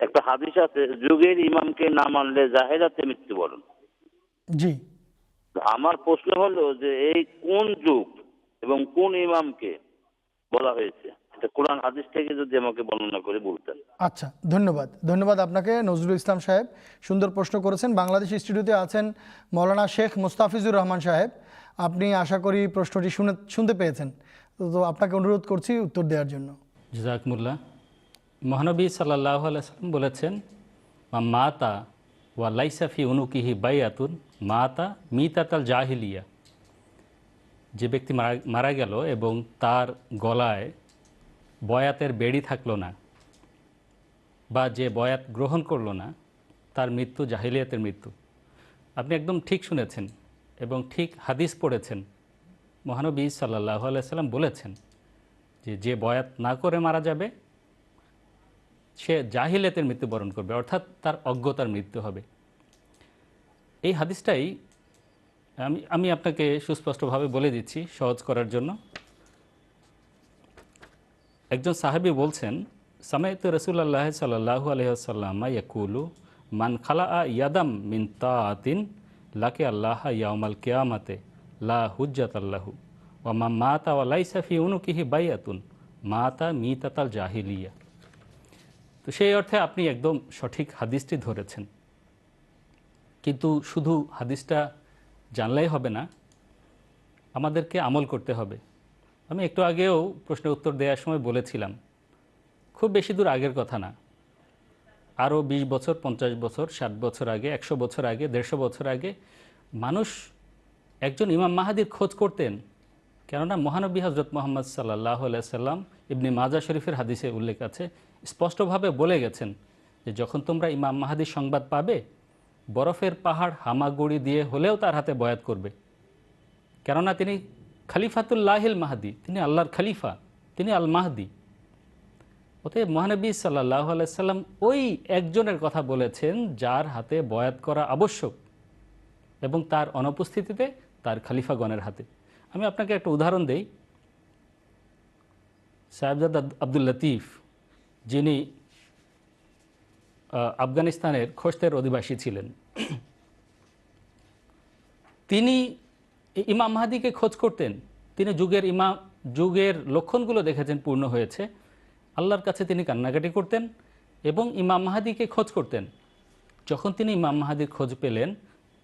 একটা হাদিস আছে যুগের ইমামকে না মানলে জাহেরাতে মৃত্যুবরণ জি। আমার প্রশ্ন হলো যে এই কোন যুগ এবং কোন ইমামকে বলা হয়েছে? এটা কোরআন হাদিস থেকে যদি আমাকে বর্ণনা করে বলতেন। আচ্ছা ধন্যবাদ। ধন্যবাদ আপনাকে নজরুল ইসলাম সাহেব। সুন্দর প্রশ্ন করেছেন। বাংলাদেশ স্টুডিওতে আছেন মৌলানা শেখ মুস্তাফিজুর রহমান সাহেব। আপনি আশা করি প্রশ্নটি শুনে শুনতে পেয়েছেন। তো আপনাকে অনুরোধ করছি উত্তর দেওয়ার জন্য। জাজাকমুল্লাহ। মহানবী সাল্লাহ সাল্লাম বলেছেন, মা মাতা ওয়া লাইসাফি অনুকিহি বাইয়াতুন, মাতা মিতাতাল জাহিলিয়া। যে ব্যক্তি মারা মারা গেল এবং তার গলায় বয়াতের বেড়ি থাকল না বা যে বয়াত গ্রহণ করল না, তার মৃত্যু জাহিলিয়াতের মৃত্যু। আপনি একদম ঠিক শুনেছেন এবং ঠিক হাদিস পড়েছেন। মহানবী সাল্লাহ আলাইসাল্লাম বলেছেন যে যে বয়াত না করে মারা যাবে সে জাহিলিয়াতের মৃত্যুবরণ করবে, অর্থাৎ তার অজ্ঞতার মৃত্যু হবে। এই হাদিসটাই আমি আমি আপনাকে সুস্পষ্টভাবে বলে দিচ্ছি সহজ করার জন্য। একজন সাহেবী বলছেন সামায়ত রসুল্লাহ সাল্লাহ আলহাম ইয়াকুলু, মান খালা আ ইয়াদাম মিন তাআতিন লাকে আল্লাহ ইয়াউমাল কেয়ামাতে, লা হুজ্জাত আল্লাহু ওয়া মা মাতা লাইসা ফি উনুকিহি বাইয়াতুন, মাতা মিতাতাল জাহিলিয়া। তো সেই অর্থে আপনি একদম সঠিক হাদিসটি ধরেছেন। কিন্তু শুধু হাদিসটা জানলেই হবে না, আমাদেরকে আমল করতে হবে। আমি একটু আগেও প্রশ্নের উত্তর দেওয়ার সময় বলেছিলাম, খুব বেশি দূর আগের কথা না। আরও ২০ বছর, পঞ্চাশ বছর, ষাট বছর আগে, একশো বছর আগে, দেড়শো বছর আগে মানুষ একজন ইমাম মাহাদির খোঁজ করতেন কেননা মহানবী হজরত মোহাম্মদ সাল্লাহ সাল্লাম ইবনি মাজা শরীফের হাদিসে উল্লেখ আছে, স্পষ্টভাবে বলে গেছেন যে যখন তোমরা ইমাম মাহাদির সংবাদ পাবে, বরফের পাহাড় হামাগুড়ি দিয়ে হলেও তার হাতে বয়াত করবে। কেননা তিনি খালিফাতুল্লাহিল মাহাদি, তিনি আল্লাহর খালিফা, তিনি আল মাহদি। অতএব মহানবী সাল্লাহ আলাইসাল্লাম ওই একজনের কথা বলেছেন যার হাতে বয়াত করা আবশ্যক এবং তার অনুপস্থিতিতে তার খালিফাগণের হাতে। আমি আপনাকে একটা উদাহরণ দেই। সাহেবজাদ আব্দুল লতিফ, যিনি আফগানিস্তানের খোস্তের অধিবাসী ছিলেন। তিনি ইমাম মাহাদিকে খোঁজ করতেন। তিনি যুগের ইমাম, যুগের লক্ষণগুলো দেখেছেন, পূর্ণ হয়েছে। আল্লাহর কাছে তিনি কান্নাকাটি করতেন এবং ইমাম মাহাদিকে খোঁজ করতেন। যখন তিনি ইমাম মাহাদির খোঁজ পেলেন,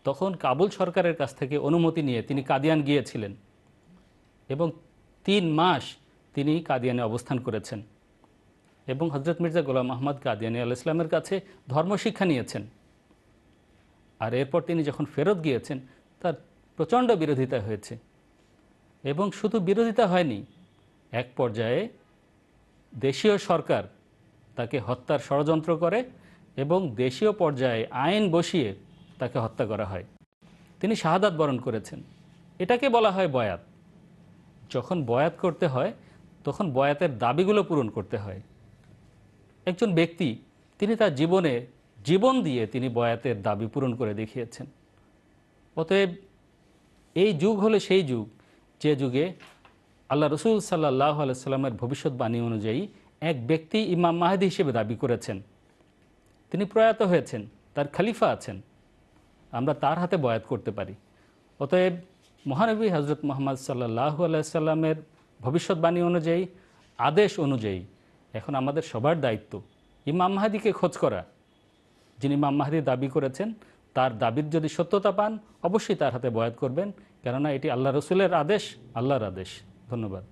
তখন কাবুল সরকারের কাছ থেকে অনুমতি নিয়ে তিনি কাদিয়ান গিয়েছিলেন। এবং তিন মাস তিনি কাদিয়ানে অবস্থান করেছেন। এবং হজরত মির্জা গোলাম আহমদ কাদিয়ানি আল ইসলামের কাছে ধর্মশিক্ষা নিয়েছেন। আর এরপর তিনি যখন ফেরত গিয়েছেন, তার প্রচণ্ড বিরোধিতা হয়েছে। এবং শুধু বিরোধিতা হয়নি, এক পর্যায়ে দেশীয় সরকার তাকে হত্যার ষড়যন্ত্র করে এবং দেশীয় পর্যায়ে আইন বসিয়ে তাকে হত্যা করা হয়। তিনি শাহাদাত বরণ করেছেন। এটাকে বলা হয় বয়াত। যখন বয়াত করতে হয়, তখন বয়াতের দাবিগুলো পূরণ করতে হয়। একজন ব্যক্তি, তিনি তার জীবনে জীবন দিয়ে তিনি বয়াতের দাবি পূরণ করে দেখিয়েছেন। অতএব এই যুগ হলো সেই যুগ, যে যুগে আল্লাহ রসুল সাল্লাহ আলাইস্লামের ভবিষ্যৎবাণী অনুযায়ী এক ব্যক্তি ইমাম মাহাদি হিসেবে দাবি করেছেন। তিনি প্রয়াত হয়েছেন, তার খলিফা আছেন। আমরা তার হাতে বয়াত করতে পারি। অতএব মহানবী হজরত মোহাম্মদ সাল্লাহ আলাইসাল্লামের ভবিষ্যৎবাণী অনুযায়ী, আদেশ অনুযায়ী এখন আমাদের সবার দায়িত্ব ইমাম মাহাদিকে খোঁজ করা। যিনি ইমাম মাহাদি দাবি করেছেন, তার দাবির যদি সত্যতা পান, অবশ্যই তার হাতে বয়াত করবেন। কেননা এটি আল্লাহ রসুলের আদেশ, আল্লাহর আদেশ। ধন্যবাদ।